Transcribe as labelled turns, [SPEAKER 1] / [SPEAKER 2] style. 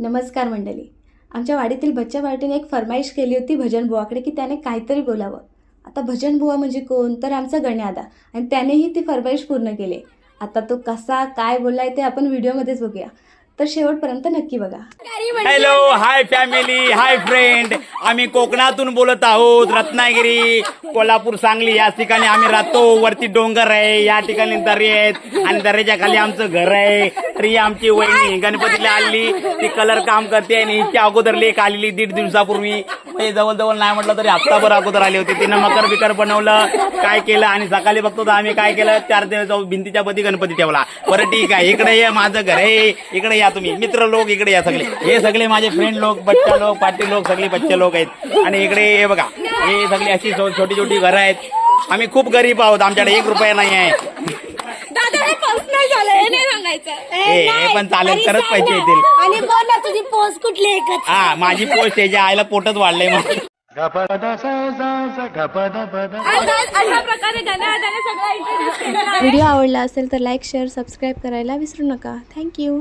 [SPEAKER 1] नमस्कार मंडळी. आमच्या वाडीतील बच्चा पार्टीने एक फरमाईश केली होती भजन बुवाकडे की त्याने काहीतरी बोलावं. आता भजन बुवा म्हणजे कोण? तर आमचा गण्यादा. आणि त्यानेही ती फरमाईश पूर्ण केली. आता तो कसा काय बोललाय ते आपण व्हिडिओमध्येच बघूया. तर शेवटपर्यंत नक्की बघा.
[SPEAKER 2] Hello hi family hi friend आम्ही कोकणातून बोलत आहोत रत्नागिरी कोल्हापूर सांगली. या ठिकाणी आम्ही राहतो. वरती डोंगर आहे या ठिकाणी दर्या आहेत. आणि दर्याच्या खाली आमचं घर आहे. तरी आमची वहिनी गणपतीला आली. ती कलर काम करते आणि हिच्या अगोदर लेख आलेली दीड दिवसापूर्वी. हे जवळजवळ नाही म्हटलं तरी हप्ताभर अगोदर आली होती. तिनं मकर बिकर बनवलं काय केलं आणि सकाळी बघतो तर आम्ही काय केलं? चार दिवस भिंतीच्या मध्ये गणपती ठेवला. बरं ठीक आहे. इकडे ये माझं घर. आहे इकडे या तुम्ही. मित्र लोक इकडे या सगळे. हे सगळे माझे फ्रेंड लोक बच्चा लोक पाटील लोक सगळे बच्चे लोक आहेत. आणि इकडे हे बघा. हे सगळी अशी छोटी छोटी घरं आहेत. आम्ही खूप गरीब आहोत. आमच्याकडे एक रुपया नाही आहे.
[SPEAKER 3] हे हे नाही सांगायचं.
[SPEAKER 2] हे हे पण चालेल तरच पैसे येतील.
[SPEAKER 3] आणि बोल ना तुझी पोस्ट कुठली एकच
[SPEAKER 2] हा माझी पोस्ट त्याच्या आईला पोटच वाढलंय मग
[SPEAKER 3] अशा प्रकारे सगळा
[SPEAKER 1] व्हिडिओ आवडला असेल तर लाईक शेअर सबस्क्राईब करायला विसरू नका. थँक्यू